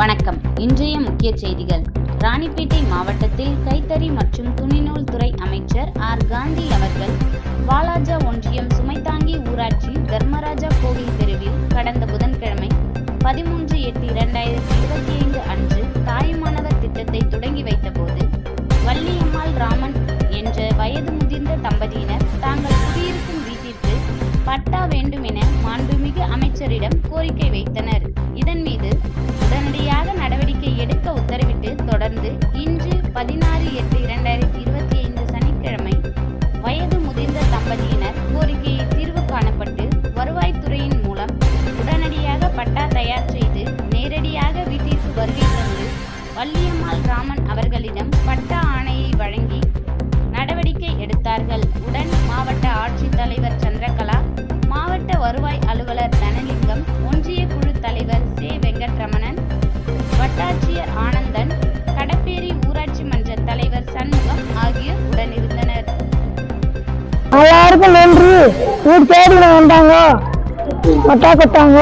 வணக்கம். இன்றைய முக்கிய செய்திகள். ராணிப்பேட்டை மாவட்டத்தில் கைத்தறி மற்றும் துணிநூல் துறை அமைச்சர் ஆர். காந்தி அவர்கள் வாலாஜா ஒன்றியம் சுமைதாங்கி ஊராட்சி தர்மராஜா கோவில் தெருவில் கடந்த புதன்கிழமை பதிமூன்று எட்டு இரண்டாயிரத்தி இருபத்தி ஐந்து அன்று தாயுமானவர் திட்டத்தை தொடங்கி வைத்தபோது வள்ளியம்மாள் ராமன் என்ற வயது முதிர்ந்த தம்பதியினர் தாங்கள் குடியிருக்கும் வீட்டிற்கு பட்டா வேண்டும் என மாண்புமிகு அமைச்சரிடம் கோரிக்கை வைத்தனர். தொடர்ந்து இன்று பதினாறு எட்டு இரண்டாயிரத்தி இருபத்தி ஐந்து சனிக்கிழமை வயது முதிர்ந்த தம்பதியினர் கோரிக்கையை தீர்வு காணப்பட்டு வருவாய்த்துறையின் மூலம் உடனடியாக பட்டா தயார் செய்து நேரடியாக வீட்டிற்கு வருகை தந்து வள்ளியம்மாள் ராமன் அவர்களிடம் பட்டா ஆணையை வழங்கி நடவடிக்கை எடுத்தார்கள். உடன் மாவட்ட ஆட்சித்தலைவர் சந்திரகலா மாவட்ட வருவாய் அலுவலர் தனலிங்கம் ஒன்றிய குழு தலைவர் சே. வெங்கட்ரமணன் வட்டாட்சியர் ஆனந்தன் ஆகியோர் உடனிருந்தனர் எல்லாருக்கும் நன்றி. வீடு தேடி வந்தாங்க. கொட்டா கொட்டாங்க.